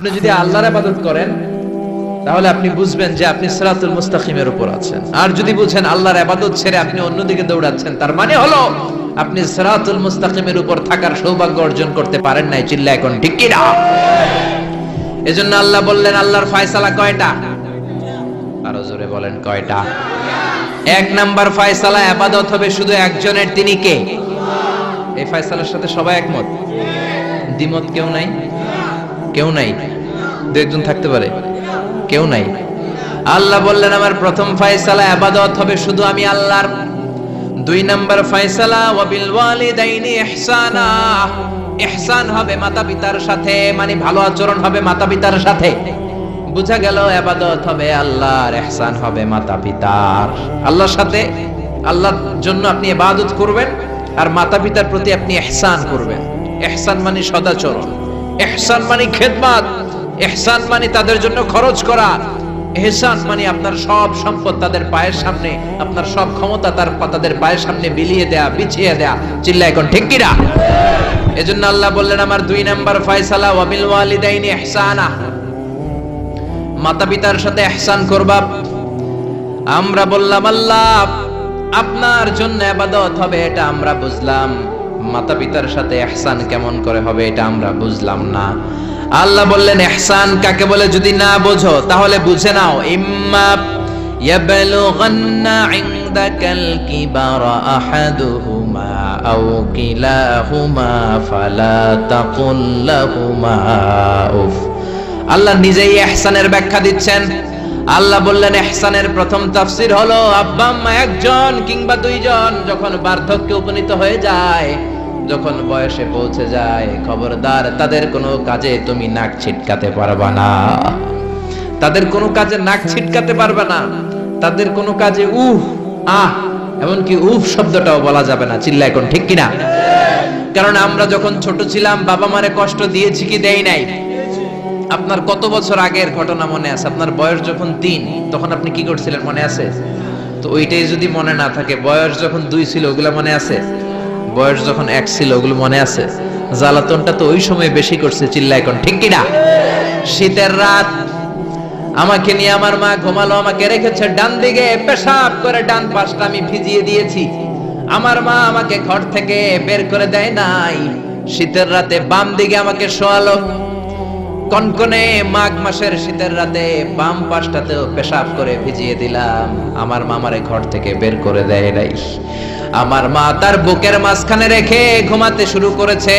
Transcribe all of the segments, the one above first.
আপনি যদি আল্লাহর আবাদত করেন, তাহলে আপনি বুঝবেন যে আপনি সিরাতুল মুস্তাকিমের উপর আছেন। আর যদি বুঝেন আল্লাহর আবাদত ছেড়ে আপনি অন্যদিকে দৌড়াচ্ছেন, তার মানে হলো আপনি সিরাতুল মুস্তাকিমের উপর থাকার সৌভাগ্য অর্জন করতে পারেন নাই চিল্লা এখন ঠিক কি না? এজন্য আল্লাহ বললেন, আল্লাহর ফয়সালা কয়টা? আরও জোরে বলেন, কয়টা? এক নাম্বার ফয়সালা আবাদত হবে শুধু একজনের, তিনি কে? এই ফয়সালার সাথে সবাই একমত? দ্বিমত কেউ নাই? কেউ নাই, দু একজন থাকতে পারে, কেউ নাই। আল্লাহ বললেন, আমার প্রথম ফয়সালা আবাদত হবে শুধু আমি আল্লাহর দুই নাম্বার ফয়সালা, ওয়াবিল ওয়ালিদাইনি ইহসানা ইহসান হবে মাতা পিতার সাথে মানে ভালো আচরণ হবে মাতা পিতার সাথে। বুঝা গেল, আবাদত হবে আল্লাহর, ইহসান হবে মাতা পিতার আল্লাহর সাথে, আল্লাহর জন্য আপনি ইবাদত করবেন, আর মাতা পিতার প্রতি আপনি ইহসান করবেন। ইহসান মানে সদাচরণ। ইহসান মানে খেদমত এহসান মানে তাদের জন্য খরচ করা এহসান মানে আপনার সব সম্পদ তাদের পায়ের সামনে, আপনার সব ক্ষমতা তার তাদের পায়ের সামনে বিলিয়ে দেয়া, বিছিয়ে দেয়া। চিল্লা এখন ঠিক কিনা? এজন্য আল্লাহ বললেন, আমার দুই নাম্বার ফয়সালা, ওয়াবিল ওয়ালিদাইনি ইহসানা। মাতা পিতার সাথে ইহসান করবা। আমরা বললাম, আল্লাহ, আপনার জন্য আবাদত হবে, এটা আমরা বুঝলাম। মাতা পিতার সাথে ইহসান কেমন করে হবে এটা আমরা বুঝলাম না। আল্লাহ বললেন, এহসান কাকে বলে যদি না বোঝো, তাহলে বুঝে নাও। ইম্মা ইয়াবলুগান্না ইনদাকাল কিবারা আহাদুহুমা আও কিলাহুমা ফালা তাকুল লাহুমা উফ। আল্লাহ নিজেই ইহসানের ব্যাখ্যা দিচ্ছেন। আল্লাহ বললেন, এহসানের প্রথম তাফসির হলো আব্বা আম্মা একজন কিংবা দুইজন যখন বার্ধক্যে উপনীত হয়ে যায় যখন বয়সে পৌঁছে যায়, খবরদার, তাদের কোনো কাজে তুমি নাক ছিটকাতে পারবা না। তাদের কোনো কাজে নাক ছিটকাতে পারবে না। তাদের কোনো কাজে উহ, আহ, এমনকি উফ শব্দটাও বলা যাবে না। চিল্লা এখন, ঠিক কিনা? কারণ আমরা যখন ছোট ছিলাম, বাবা মারে কষ্ট দিয়েছি কি দেই নাই? আপনার কত বছর আগের ঘটনা মনে আছে? আপনার বয়স যখন তিন, তখন আপনি কি করছিলেন মনে আছে? তো ওইটাই যদি মনে না থাকে, বয়স যখন দুই ছিল, ওগুলা মনে আছে? বয়স যখন এক ছিল, ওগুলো মনে আছে? জ্বালাতনটা তো ওই সময় বেশি করছে চিল্লা এখন ঠিক কিনা? শীতের রাত, আমাকে নিয়ে আমার মা ঘুমালো, আমাকে রেখেছে ডান দিকে, পেশাব করে ডান পাশটা আমি ভিজিয়ে দিয়েছি। আমার মা আমাকে ঘর থেকে বের করে দেয় নাই। শীতের রাতে বাম দিকে আমাকে শোয়ালো। কনকনে মাঘ মাসের শীতের রাতে বাম পাশটাতেও পেশাব করে ভিজিয়ে দিলাম। আমার মামারে ঘর থেকে বের করে দেয় নাই। আমার মা তার বুকের মাঝখানে রেখে ঘুমাতে শুরু করেছে।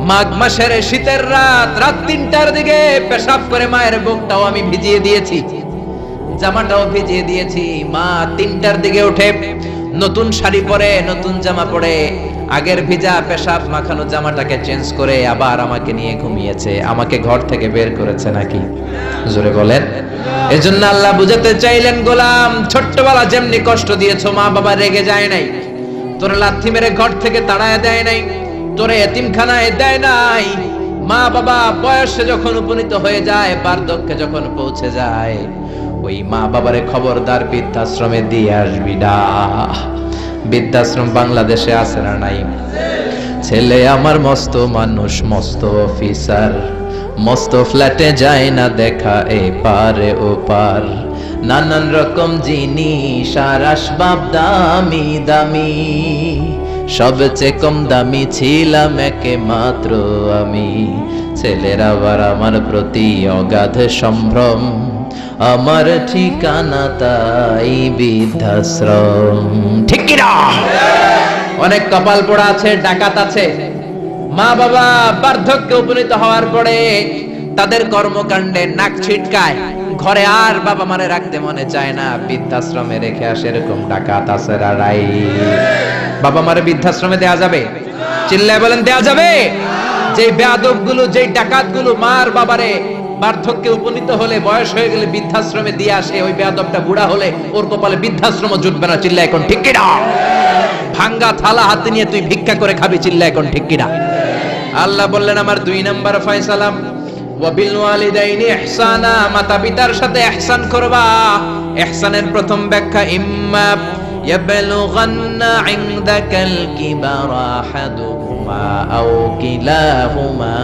মাঘ মাসের শীতের রাত রাত তিনটার দিকে পেশাব করে মায়ের বুকটাও আমি ভিজিয়ে দিয়েছি। জামাটাও ভিজিয়ে দিয়েছি। মা তিনটার দিকে উঠে নতুন শাড়ি পরে, নতুন জামা পরে। আগের ভিজা পেশাব মাখানো জামাটাকে চেঞ্জ করে আবার আমাকে নিয়ে ঘুমিয়েছে। আমাকে ঘর থেকে বের করেছে নাকি? জোরে বলেন। এজন্য আল্লাহ বুঝাতে চাইলেন, গোলাম, ছোট্টবেলা যেমনি কষ্ট দিয়েছ, মা বাবা রেগে যায় নাই। তোর লাথি মেরে ঘর থেকে তাড়ায় দেয় নাই, তোরে এতিমখানায় দেয় নাই। মা বাবা বয়সে যখন উপনীত হয়ে যায়, বার্ধক্যে যখন পৌঁছে যায়, ওই মা বাবারে খবরদার বৃদ্ধাশ্রমে দিয়ে আসবি না। বৃদ্ধাশ্রম বাংলাদেশে আছে না নাই? ছেলে আমার মস্ত মানুষ, মস্ত অফিসার মস্ত ফ্ল্যাটে যায় না দেখা এ পারে ও পার। নানান রকম জিনিস আর আসবাব দামি দামি। সবচেয়ে কম দামি ছিলাম একে মাত্র আমি। ছেলেরা আবার আমার প্রতি অগাধ সম্ভ্রম। আমার ঠিকানা তাই বৃদ্ধাশ্রম। ঠিক অনেক কপাল পোড়া আছে, ডাকাত আছে। মা বাবা বার্ধক্যে উপনীত হওয়ার পরে তাদের কর্মকাণ্ডে নাক ছিটকায়। ঘরে আর বাবা মারে রাখতে মনে চায় না। বৃদ্ধাশ্রমে রেখে আসে এরকম ডাকাত আছে রাই বাবা মারে বৃদ্ধাশ্রমে দেয়া যাবে? চিল্লায় বলেন, দেয়া যাবে? যে বেয়াদবগুলো যে ডাকাতগুলো মার বাবারে বার্ধক্যে উপনীত হলে, বয়স হয়ে গেলে বৃদ্ধাশ্রমে দিয়ে আসে, ওই বেয়াদবটা বুড়া হলে ওর কপালে বৃদ্ধাশ্রম জুটবে না। চিল্লা এখন, ঠিক কিনা? ভাঙ্গা থালা হাতে নিয়ে তুই ভিক্ষা করে খাবি চিল্লা এখন, ঠিক কিনা? আল্লাহ বললেন, আমার দুই নাম্বার ফয়সালাম ওয়াবিল মাতা পিতার সাথে করবা। প্রথম ব্যাখ্যা, ইম্মা কিলাহুমা,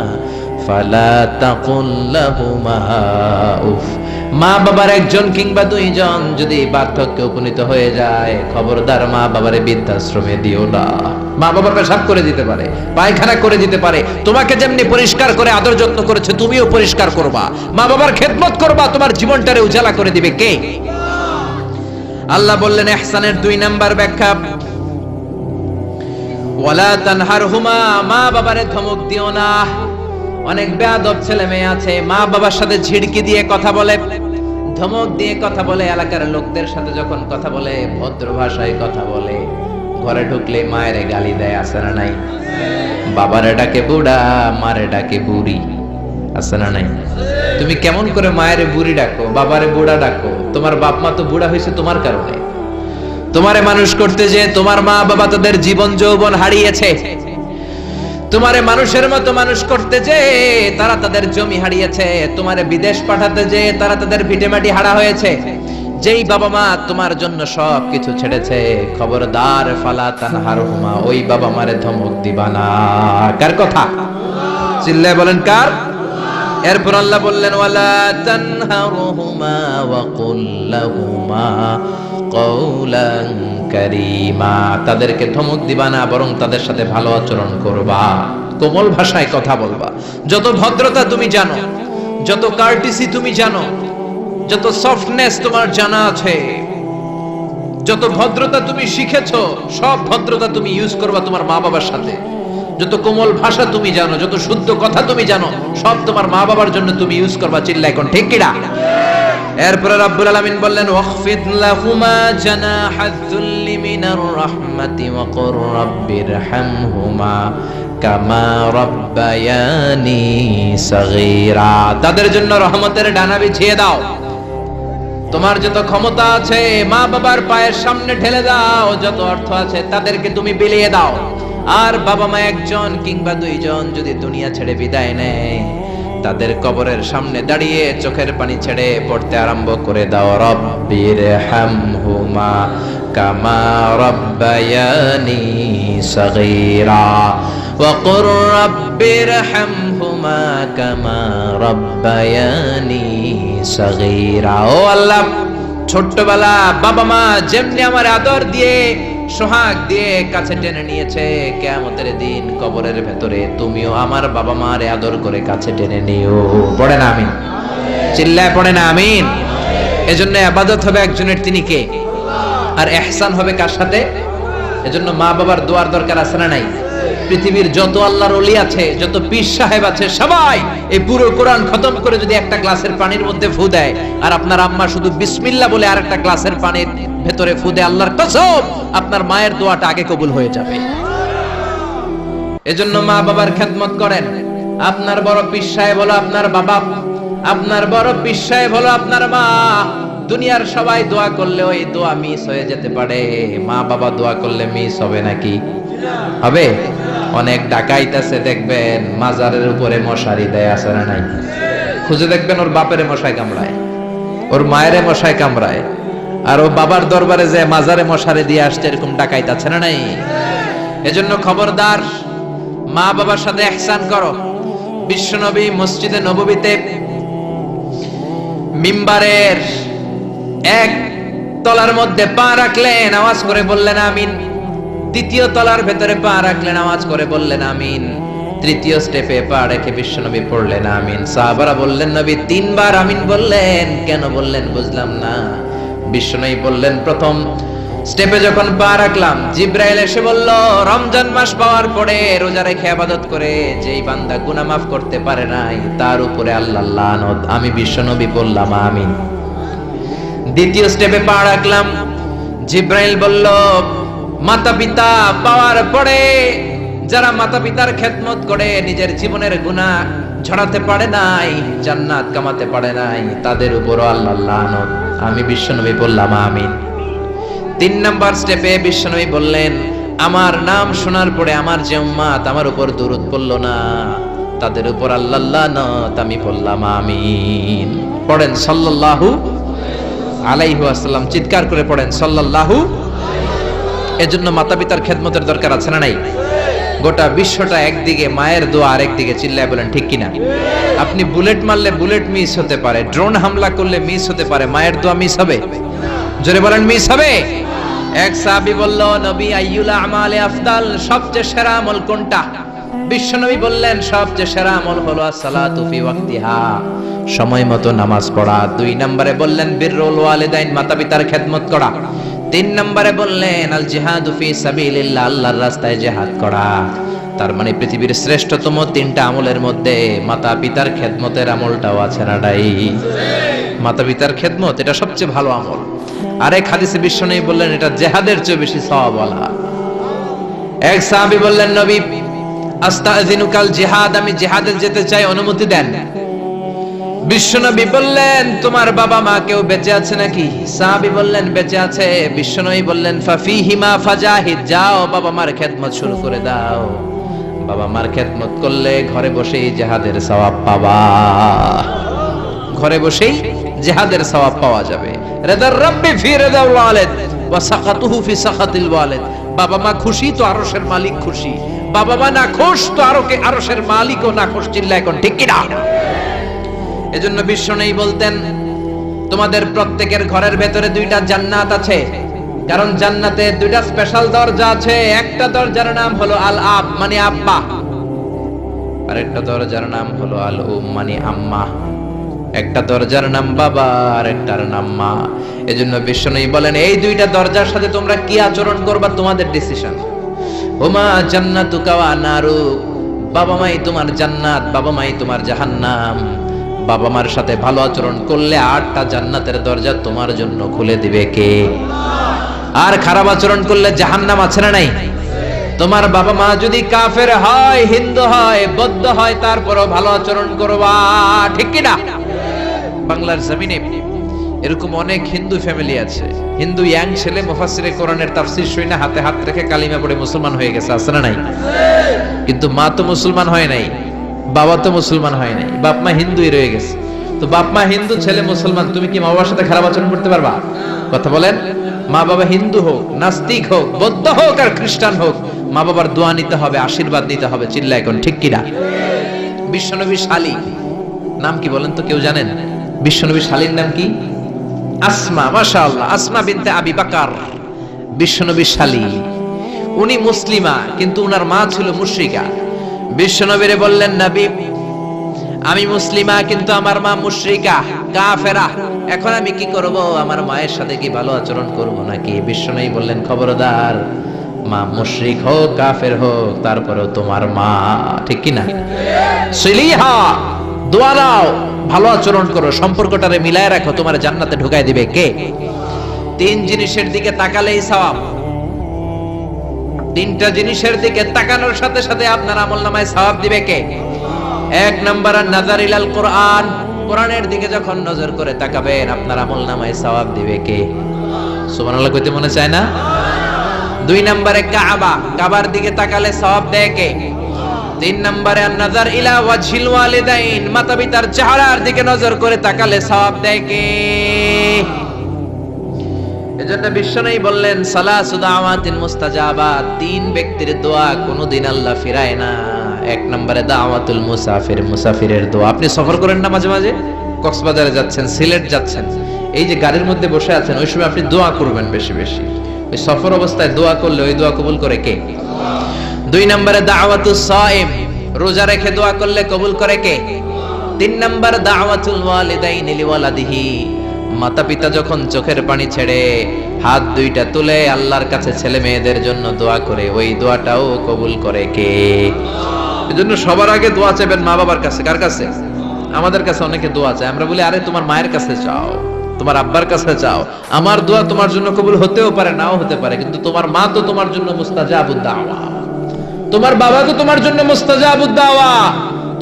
ফালা তাকুল উফ। মা বাবার একজন কিংবা দুইজন যদি পার্থক্যে উপনীত হয়ে যায়, খবরদার মা বাবারে বৃদ্ধাশ্রমে দিও না। মা বাবা পেশাব করে দিতে পারে, পায়খানা করে দিতে পারে, তোমাকে যেমনি পরিষ্কার করে, আদর যত্ন করেছে, তুমিও পরিষ্কার করবা। মা বাবার খেদমত করবা, তোমার জীবনটারে উজালা করে দিবে কে? আল্লাহ বললেন, এহসানের দুই নাম্বার ব্যাখ্যা। ওয়ালা তানহারহুমা, মা বাবারে ধমক দিও না। অনেক বেয়াদব ছেলে মেয়ে আছে, মা বাবার সাথে ঝিড়কি দিয়ে কথা বলে, ধমক দিয়ে কথা বলে, এলাকার লোকদের সাথে যখন কথা বলে, ভদ্র ভাষায় কথা বলে, ঘরে ঢুকলে মায়ের গালি দেয়, আছে না নাই? বাবারে ডাকে বুড়া, মারে ডাকে বুড়ি, আছে না নাই? তুমি কেমন করে মায়ের বুড়ি ডাকো, বাবারে বুড়া ডাকো, তোমার বাপ মা তো বুড়া হয়েছে তোমার কারণে। তোমারে মানুষ করতে যে তোমার মা বাবা তাদের জীবন যৌবন হারিয়েছে। তোমারে মানুষের মতো মানুষ করতে যে, তারা তাদের জমি হারিয়েছে। তোমারে বিদেশ পাঠাতে যে, তারা তাদের ভিটেমাটি হারা হয়েছে। যেই বাবা মা তোমার জন্য সব কিছু ছেড়েছে, খবরদার ফালা তানহার হুমা, ওই বাবা মারে ধমক দিবা না। কার কথা? চিল্লায় বলেন কার? এরপর আল্লাহ বললেন, ওয়ালা তানহারুহুমা ওয়া কুল লাহুমা কওলান কারীমা, তাদেরকে ধমক দিবা না, বরং তাদের সাথে ভালো আচরণ করবা। কোমল ভাষায় কথা বলবা। যত ভদ্রতা তুমি জানো, যত কার্টিসি তুমি জানো, যত সফটনেস তোমার জানা আছে, যত ভদ্রতা তুমি শিখেছো, সব ভদ্রতা তুমি ইউজ করবা তোমার মা বাবার সাথে। যত কোমল ভাষা তুমি জানো, যত শুদ্ধ কথা তুমি জানো, সব তোমার মা বাবার জন্য তুমি ইউজ করবা চিল্লা এখন, ঠিক কিনা? এরপরে রাব্বুল আলামিন বললেন, ওয়াখফিদ লাহুমা জানাহাযুল্লি মিনার রাহমাতি ওয়া কুর রাব্বিরহামহুমা কামা রাব্বায়ানি সাগীরা। তাদের জন্য রহমতের ডানা বিছিয়ে দাও। তোমার যত ক্ষমতা আছে, মা বাবার পায়ের সামনে ঢেলে দাও। যত অর্থ আছে, তাদেরকে তুমি বিলিয়ে দাও। আর বাবা মা একজন কিংবা দুইজন যদি দুনিয়া ছেড়ে বিদায় নেয়, তাদের কবরের সামনে দাঁড়িয়ে চোখের পানি ছেড়ে পড়তে আরম্ভ করে দাও। রব্বির হামহুমা কামা রব্বায়ানি সগীরা وقل رب ارحمهما كما ربياني صغيرا ও আল্লাহ ছোট্টবেলা বাবা মা যেমনি আমার আদর দিয়ে সোহাগ দিয়ে কাছে টেনে নিয়েছে কেয়ামতের দিন কবরের ভেতরে তুমিও আমার বাবা মারে আদর করে কাছে টেনে নিও পড়ে না আমিন চিল্লায় পড়ে না আমিন এজন্য আবাদত হবে একজনের তিনি কে আর এহসান হবে কার সাথে? এজন্য মা বাবার দোয়ার দরকার আছে না নাই? পৃথিবীর যত আল্লাহর অলি আছে, যত পীর সাহেব আছে, সবাই এই পুরো কোরআন খতম করে যদি একটা গ্লাসের পানির মধ্যে ফু দেয়, আর আপনার আম্মা শুধু বিসমিল্লাহ বলে আর একটা গ্লাসের পানির ভেতরে ফু দেয়, আল্লাহর কসম, আপনার মায়ের দোয়াটা আগে কবুল হয়ে যাবে। এজন্য মা বাবার খেদমত করেন, আপনার বড় পীর সাহেব হলো আপনার বাবা, আপনার বড় পীর সাহেব হলো আপনার মা। দুনিয়ার সবাই দোয়া করলে ওই দোয়া মিস হয়ে যেতে পারে। মা বাবা দোয়া করলে মিস হবে নাকি? হবে? অনেক ডাকাইতেছে দেখবেন, মাজারের উপরে মশারি দেয় আছে না নাই? খুঁজে দেখবেন ওর বাপের মশাই কামড়ায়, ওর মায়ের মশাই কামড়ায়, আর ও বাবার দরবারে যে মাজারে মশারি দিয়ে আসছে, এরকম ডাকাইতে আছে না নাই? এজন্য খবরদার, মা বাবার সাথে এহসান করো। বিশ্বনবী মসজিদে নববীতে মিম্বারের এক তলার মধ্যে পা রাখলেন, আওয়াজ করে বললেন আমিন। দ্বিতীয় তলার ভেতরে পা রাখলেন, আওয়াজ করে বললেন আমিন। তৃতীয় স্টেপে পা রেখে বিশ্বনবী পড়লেন আমিন। সাহাবারা বললেন, নবী, তিনবার আমিন বললেন। কেন বললেন বুঝলাম না। বিশ্বনবী বললেন, প্রথম স্টেপে যখন পা রাখলাম, জিব্রাইল এসে বলল, রমজান মাস পাওয়ার পরে রোজা রেখে আবাদত করে যেই বান্দা গুনাহ মাফ করতে পারে নাই, তার উপরে আল্লাহ লানত। আমি বিশ্বনবী বললাম, আমিন। দ্বিতীয় স্টেপে পা রাখলাম। জিব্রাইল বলল মাতা পিতা পাওয়ার পরে যারা মাতা পিতার খেদমত করে, নিজের জীবনের গুণা ঝরাতে পারে নাই, জান্নাত কামাতে পারে নাই, তাদের উপরও আল্লাহ আমি বিশ্বনবী বললাম, আমিন। তিন নাম্বার স্টেপে বিশ্বনবী বললেন, আমার নাম শোনার পরে আমার যে উম্মাত আমার উপর দরুদ পড়ল না, তাদের উপর আল্লাহ আমি বললাম আমিন। পড়েন সাল্লাল্লাহু আলাইহু আসসালাম চিৎকার করে পড়েন, সাল্লাল্লাহু এজন্য মাতা পিতার খেদমতের দরকার আছে না নাই? গোটা বিশ্বটা একদিকে, মায়ের দোয়া আরেকদিকে চিল্লায় বলেন, ঠিক কিনা? আপনি বুলেট মারলে বুলেট মিস হতে পারে, ড্রোন হামলা করলে মিস হতে পারে, মায়ের দোয়া মিস হবে? জোরে বলেন, মিস হবে? এক সাহাবী বলল, নবী, আইয়ুল আমালে আফদাল, সবচেয়ে সেরা আমল কোনটা? বিশ্বনবী বললেন, সবচেয়ে সেরা আমল হলো সালাতু ফি ওয়াক্তিহা। সময় মতো নামাজ পড়া। দুই নম্বরে বললেন বিররুল ওয়ালিদাইন মাতা পিতার খেদমত করা। তিন নম্বরে বললেন আল জিহাদু ফি সাবিলিল্লাহ, আল্লাহর রাস্তায় জিহাদ করা। তার মানে পৃথিবীর শ্রেষ্ঠতম তিনটা আমলের মধ্যে মাতা পিতার খেদমতের আমলটাও আছে না ডাই মাতা পিতার খেদমত, এটা সবচেয়ে ভালো আমল। আরেক হাদিসে বিশ্ব নেই বললেন, এটা জেহাদের চেয়ে বেশি সওয়াব বলা এক সাহাবী বললেন, নবী আস্তাযিনুকাল জিহাদ, আমি জিহাদে যেতে চাই, অনুমতি দেন। বিশ্বনবী বললেন, তোমার বাবা মা কেউ বেঁচে আছে নাকি? সাহাবী বললেন, বেঁচে আছে। বিশ্বনবী বললেন ফাফি ফাফিহিমা ফাজাহিদ, যাও বাবা মার খেদমত শুরু করে দাও। বাবা মার খেদমত করলে ঘরে বসেই জিহাদের সওয়াব পাবা। ঘরে বসেই জিহাদের সওয়াব পাওয়া যাবে। রেদার রাব্বি ফি রেদাল ওয়ালিদ ওয়া সাকাতুহু ফি সাকাতিল ওয়ালিদ। বাবা মা খুশি তো আরশের মালিক খুশি। বাবা মা না খুশ তো আরকে আরশের মালিকও না খুশ চিল্লা এখন ঠিক কি না এজন্য বিশ্ব নেই বলতেন, তোমাদের প্রত্যেকের ঘরের ভেতরে দুইটা জান্নাত আছে। কারণ জান্নাতে দুইটা স্পেশাল দরজা আছে। একটা দরজার নাম হলো আল আব মানে আব্বা। আরেকটা দরজার নাম হলো আল উম মানে আম্মা। একটা দরজার নাম বাবা আর একটার নাম মা। এজন্য বিশ্বনবী বলেন, এই দুইটা দরজার সাথে তোমরা কি আচরণ করবা? তোমাদের ডিসিশন ওমা জান্নাতু কাওয়া নারু। বাবা মাই তোমার জান্নাত, বাবা মাই তোমার জাহান্নাম। বাবা মার সাথে ভালো আচরণ করলে আটটা জান্নাতের দরজা তোমার জন্য খুলে দিবে কে? আর খারাপ আচরণ করলে জাহান্নাম আছে না নাই? তোমার বাবা মা যদি কাফের হয়, হিন্দু হয়, বৌদ্ধ হয়, তারপরও ভালো আচরণ করবা, ঠিক কি না? বাংলার জমিনে এরকম অনেক হিন্দু ফ্যামিলি আছে। হিন্দু ইয়াং ছেলে মুফাসসিরে কোরআনের তাফসির শুই না, হাতে হাত রেখে কালিমা পড়ে মুসলমান হয়ে গেছে, আছে না নাই? কিন্তু মা তো মুসলমান হয় নাই। বাবা তো মুসলমান হয় নাই, বাপ মা হিন্দুই রয়ে গেছে। তো বাপ মা হিন্দু, ছেলে মুসলমান, তুমি কি মা বাবার সাথে খারাপ আচরণ করতে পারবা? কথা বলেন, মা বাবা হিন্দু হোক, নাস্তিক হোক, বৌদ্ধ হোক আর খ্রিস্টান হোক, মা বাবার দোয়া নিতে হবে, আশীর্বাদ নিতে হবে চিল্লা এখন ঠিক কিনা? বিশ্বনবী শালী নাম কি বলেন তো কেউ জানেন? বিশ্বনবী শালীর নাম কি? আসমা, মাশাআল্লাহ, আসমা বিনতে আবি বাকার, বিশ্বনবী শালী। উনি মুসলিমা, কিন্তু উনার মা ছিল মুশরিকা। বিশ্বনবীরে বললেন, নবী, আমি মুসলিমা, কিন্তু আমার মা মুশরিকা, কাফেরা। এখন আমি কি করব? আমার মায়ের সাথে কি ভালো আচরণ করব নাকি? বিশ্বনবী বললেন, খবরদার, মা মুশরিক হোক, কাফের হোক, তারপরেও তোমার মা, ঠিক কি না? সিলিহা, দোয়া দাও ভালো আচরণ করো, সম্পর্কটারে মিলায় রাখো, তোমার জান্নাতে ঢুকায় দিবে কে? তিন জিনিসের দিকে তাকালেই সওয়াব। তিনটা জিনিসের দিকে তাকানোর সাথে সাথে আপনার আমল নামায় সওয়াব দিবে কে? এক নাম্বার নাজার ইলাল কোরআন। কোরআনের দিকে যখন নজর করে তাকাবেন, আপনার আমল নামায় সওয়াব দিবে কে? সুবহানাল্লাহ, কইতে মনে চায় না? দুই নম্বরে, কাবা। কাবার দিকে তাকালে সওয়াব দেয় কে? তিন নম্বরে নাজার ইলা ওয়াজহিল ওয়ালিদাইন। মাতা পিতার চেহারার দিকে নজর করে তাকালে সওয়াব দেয় কে? এজন্য বিশ্বনবী বললেন, সালাসু দাওয়াতিন মুস্তাজাবাত তিন ব্যক্তির দোয়া কোনোদিন আল্লাহ ফিরায় না। এক নম্বরে দাওয়াতুল মুসাফির, মুসাফিরের দোয়া। আপনি সফর করেন না মাঝে মাঝে? কক্সবাজারে যাচ্ছেন, সিলেট যাচ্ছেন। এই যে গাড়ির মধ্যে বসে আছেন, ওই সময় আপনি দোয়া করবেন বেশি বেশি। ওই সফর অবস্থায় দোয়া করলে ওই দোয়া কবুল করে কে? দুই নম্বরে দাওয়াতুস সাইম, রোজা রেখে দোয়া করলে কবুল করে কে? তিন নম্বর দাওয়াতুল ওয়ালিদাইন লিওয়ালাদিহি। মাতা পিতা যখন চোখের পানি ছেড়ে হাত দুইটা তুলে আল্লাহর কাছে ছেলে মেয়েদের জন্য দোয়া করে, ওই দোয়াটাও কবুল করে কে? এজন্য সবার আগে দোয়া চাইবেন মা বাবার কাছে। কার কাছে? আমাদের কাছে অনেকে দোয়া চায়। আমরা বলি, আরে, তোমার মায়ের কাছে চাও, তোমার আব্বার কাছে চাও। আমার দোয়া তোমার জন্য কবুল হতেও পারে, নাও হতে পারে, কিন্তু তোমার মা তো তোমার জন্য মুস্তাজাবুদ দাওয়া। তোমার বাবা তো তোমার জন্য মুস্তাজাবুদ দাওয়া।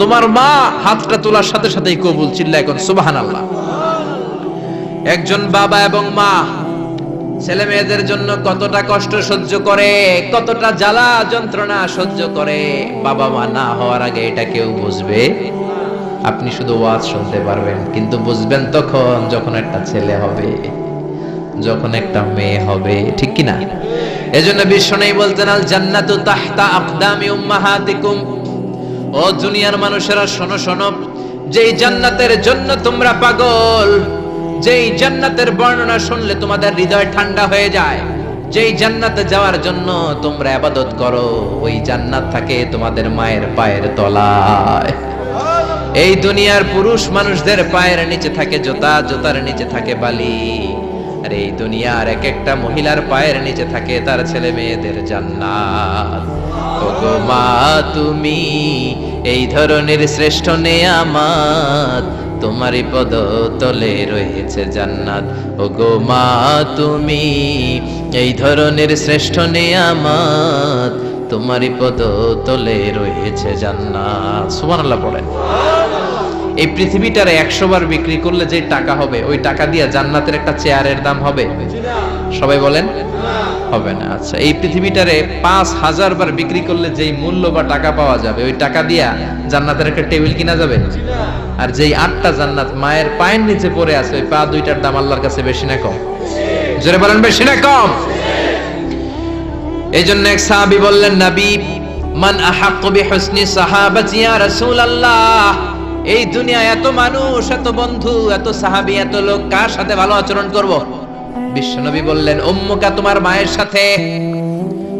তোমার মা হাতটা তোলার সাথে সাথেই কবুল চিল্লা এখন সুবহানাল্লাহ। একজন বাবা এবং মা, ছেলে মেয়েদের জন্য কতটা কষ্ট সহ্য করে, কতটা জ্বালা যন্ত্রণা সহ্য করে, বাবা মা না হওয়ার আগে এটা কেউ বুঝবে? আপনি শুধু ওয়াজ শুনতে পারবেন, কিন্তু বুঝবেন তখন যখন একটা ছেলে হবে, যখন একটা মেয়ে হবে, ঠিক কি না এজন্য বিশ্ব নেই বলতেন আল জান্নাতু তাহতা আকদামি উম্মাহাতিকুম। ও দুনিয়ার মানুষেরা, শোনো শোনো, যেই জান্নাতের জন্য তোমরা পাগল যেই জান্নাতের বর্ণনা শুনলে তোমাদের হৃদয় ঠান্ডা হয়ে যায়। যেই জান্নাতে যাওয়ার জন্য তোমরা আবাদত করো, ওই জান্নাত থাকে তোমাদের মায়ের পায়ের তলায়। এই দুনিয়ার পুরুষ মানুষদের পায়ের নিচে থাকে জোতা, জোতার নিচে থাকে বালি। আর এই দুনিয়ার এক একটা মহিলার পায়ের নিচে থাকে তার ছেলে মেয়েদের জান্নাত। মা, তুমি এই ধরনের শ্রেষ্ঠ নেয়ামাত। তোমারই পদ তলে রয়েছে জান্নাত। ও গো মা, তুমি এই ধরনের শ্রেষ্ঠ নেয়ামাত তোমারই পদ তলে রয়েছে জান্নাত। সুবহানাল্লাহ পড়েন। এই পৃথিবীটারে একশো বার বিক্রি করলে যে টাকা হবে, ওই টাকা দিয়ে জান্নাতের একটা চেয়ারের দাম হবে? সবাই বলেন, হবে না। আচ্ছা এই পৃথিবীটারে পাঁচ হাজার বার বিক্রি করলে যেই মূল্য বা টাকা পাওয়া যাবে, ওই টাকা দিয়া জান্নাতের একটা টেবিল কিনা যাবে? আর যেই আটটা জান্নাত মায়ের পায়ের নিচে পড়ে আছে, ওই পা দুইটার দাম আল্লাহর কাছে বেশি না কম? জোরে বলেন, বেশি না কম? এই জন্য এক সাহাবি বললেন, নবী, মান আহাক্কু বিহুসনি সাহাবাতি ইয়া রাসূলুল্লাহ। এই দুনিয়া এত মানুষ, এত বন্ধু, এত সাহাবী, এত লোক, কার সাথে ভালো আচরণ করব? বিশ্বনবী বললেন, উম্মুকা তোমার মায়ের সাথে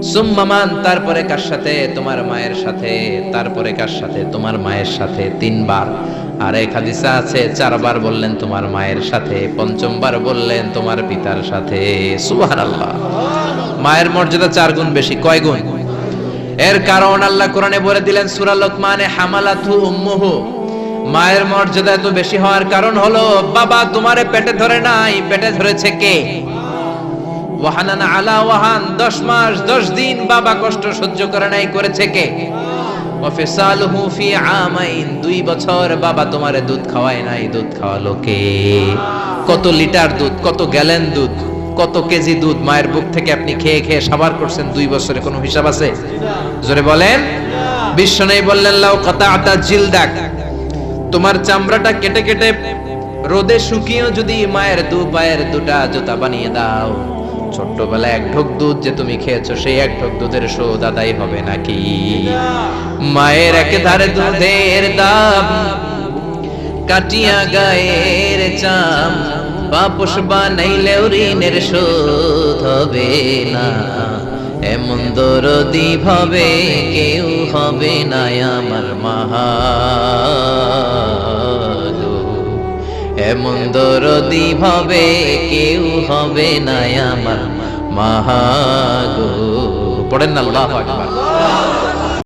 সুম্মামান তারপরে কার সাথে? তোমার মায়ের সাথে, তারপরে কার সাথে? তোমার মায়ের সাথে তিনবার। আর এক হাদিসা আছে, চারবার বললেন, তোমার মায়ের সাথে। পঞ্চমবার বললেন, তোমার পিতার সাথে। সুবহানাল্লাহ। মায়ের মর্যাদা চার গুণ বেশি, কয় গুণ? এর কারণ আল্লাহ কোরআনে বলে দিলেন, সূরা লোকমানে হামালাতু উম্মুহু। মায়ের মর্যাদা এত বেশি হওয়ার কারণ হলো, বাবা তোমারে পেটে ধরে নাই, পেটে ধরেছে কে? ওয়াহানান আলা ওয়াহান, দশ মাস, দশ দিন বাবা কষ্ট সহ্য করে নাই, করেছে কে? ওয়াফিসালুহু ফি আমাইন, দুই বছর বাবা তোমারে দুধ খাওয়ায় নাই, দুধ খাওয়ালো কে? কত লিটার দুধ, কত গ্যালেন দুধ, কত কেজি দুধ মায়ের বুক থেকে আপনি খেয়ে খেয়ে সাবার করছেন, দুই বছরে কোনো হিসাব আছে? জোরে বলেন? বিশ্ব নেই বললেন, লাউ কথা আতা জিল দেখ তোমার চামড়াটা কেটে কেটে রোদে শুকিয়েও যদি মায়ের দু পায়ের দুটা জুতা বানিয়ে দাও। ছোট্টবেলায় এক ঢোক দুধ যে তুমি খেয়েছো, সেই এক ঢোক দুধের শোধ আদায় হবে নাকি? মায়ের একে ধারে দুধের দাম, কাটিয়া গায়ের চাম। বাপস বানাইলেও ঋণের শোধ হবে না। এমন দরদি ভাবে কেউ হবে না আমার মাহাগো এমন দরদি ভাবে কেউ হবে না আমার মাহাগো পড়েন না, আল্লাহু আকবার।